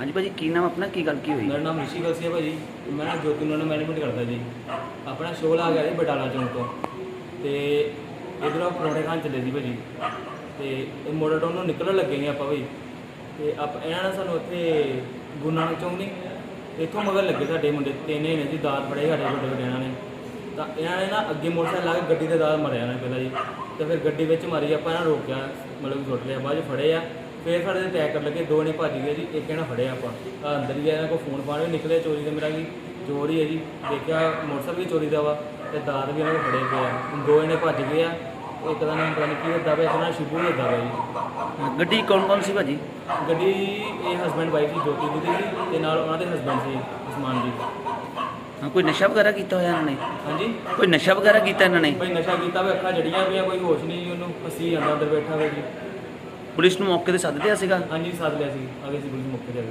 ਹਾਂਜੀ ਭਾਜੀ, ਕੀ ਨਾਮ ਆਪਣਾ? ਕੀ ਗੱਲ ਕੀ ਹੋਈ? ਮੇਰਾ ਨਾਮ ਰਿਸ਼ੀ ਕਲਸੀ ਹੈ ਭਾਜੀ। ਮੈਂ ਨਾ ਜੋਤੀ ਨੂੰ ਮੈਨੇਜਮੈਂਟ ਕਰਦਾ ਜੀ ਆਪਣਾ ਸ਼ੋਅ ਲਾ ਗਿਆ ਜੀ ਬਟਾਲਾ ਚੌਂਕ ਤੋਂ। ਤੇ ਇਧਰੋਂ ਪਰੌਂਠੇ ਖਾਣ ਚੱਲੇ ਸੀ ਭਾਜੀ। ਤੇ ਇਹ ਮੋੜਾ ਟਾਊਨ ਨੂੰ ਨਿਕਲਣ ਲੱਗੇ ਨੇ ਆਪਾਂ ਭਾਈ ਤੇ ਆਪ ਇਹਨਾਂ ਨੇ ਸਾਨੂੰ ਉੱਥੇ ਗੁਰੂ ਨਾਨਕ ਚੌਂਕ ਨਹੀਂ ਇੱਥੋਂ ਮਗਰ ਲੱਗੇ ਸਾਡੇ ਮੁੰਡੇ। ਤਿੰਨੇ ਨੇ ਜੀ ਦਾਤ ਫੜੇ ਸਾਡੇ ਵੱਡੇ ਵੱਡੇ ਇਹਨਾਂ ਨੇ। ਤਾਂ ਇਹਨਾਂ ਨੇ ਨਾ ਅੱਗੇ ਮੋਟਰਸਾਈਕਲ ਲਾ ਕੇ ਗੱਡੀ ਦੇ ਦਾਤ ਮਾਰਿਆ ਨਾ ਪਹਿਲਾਂ ਜੀ। ਤੇ ਫਿਰ ਗੱਡੀ ਵਿੱਚ ਮਾਰੀ, ਆਪਾਂ ਇਹਨਾਂ ਰੋਕਿਆ, ਮਤਲਬ ਕਿ ਸੁੱਟ ਲਿਆ। ਬਾਅਦ 'ਚ ਫੜੇ ਆ। ਫਿਰ ਸਾਡੇ ਤੇ ਅਟੈਕ ਕਰਨ ਲੱਗੇ ਦੋ ਨੇ ਭੱਜ ਗਏ ਜੀ ਇੱਕ ਇਹਨਾਂ ਫੜਿਆ ਆਪਾਂ। ਆਹ ਅੰਦਰ ਹੀ ਆ ਇਹਨਾਂ ਕੋਲ ਫੋਨ ਫਾਨ ਵੀ ਨਿਕਲੇ ਚੋਰੀ ਦਾ ਮੇਰਾ ਕੀ ਚੋਰ ਹੀ ਹੈ ਜੀ। ਦੇਖਿਆ ਮੋਟਰਸਾਈਕਲ ਵੀ ਚੋਰੀ ਦਾ ਵਾ ਤੇ ਦਾਤ ਵੀ ਇਹਨਾਂ ਕੋਲ ਫੜੇ ਪਏ ਆ। ਦੋ ਇਹਨੇ ਭੱਜ ਗਏ ਆ ਇੱਕ ਦਾ ਨਾਮ ਪਤਾ ਨਹੀਂ ਕੀ ਹੁੰਦਾ ਵਾ ਇੱਕ ਦਾ ਸ਼ਿਬੂ ਹੁੰਦਾ ਵਾ ਜੀ। ਗੱਡੀ ਕੌਣ ਕੌਣ ਸੀ ਭਾਜੀ? ਗੱਡੀ ਇਹ ਹਸਬੈਂਡ ਵਾਈਫ ਦੀ ਜੋਤੀ ਦੀ ਸੀ ਤੇ ਨਾਲ ਉਹਨਾਂ ਦੇ ਹਸਬੈਂਡ ਸੀ ਉਸਮਾਨ ਜੀ। ਹਾਂ ਕੋਈ ਨਸ਼ਾ ਵਗੈਰਾ ਕੀਤਾ ਹੋਇਆ ਇਹਨਾਂ ਨੇ? ਹਾਂਜੀ? ਕੋਈ ਨਸ਼ਾ ਵਗੈਰਾ ਕੀਤਾ ਇਹਨਾਂ ਨੇ? ਭਾਈ ਨਸ਼ਾ ਕੀਤਾ ਵੇ ਅੱਖਾਂ ਜੜੀਆਂ ਪਈਆਂ ਕੋਈ ਹੋਸ਼ ਨਹੀਂ ਜੀ ਉਹਨੂੰ ਹੱਸੀ ਜਾਂਦਾ ਅੰਦਰ ਬੈਠਾ ਵੇ ਜੀ। ਪੁਲਿਸ ਨੂੰ ਮੌਕੇ ਤੇ ਸੱਦ ਦਿਆ ਸੀਗਾ? ਹਾਂਜੀ ਸਾਧ ਲਿਆ ਸੀ। ਅਗੇ ਸੀ ਪੁਲਿਸ ਮੌਕੇ ਮੁੱਕ ਜਾਵੇ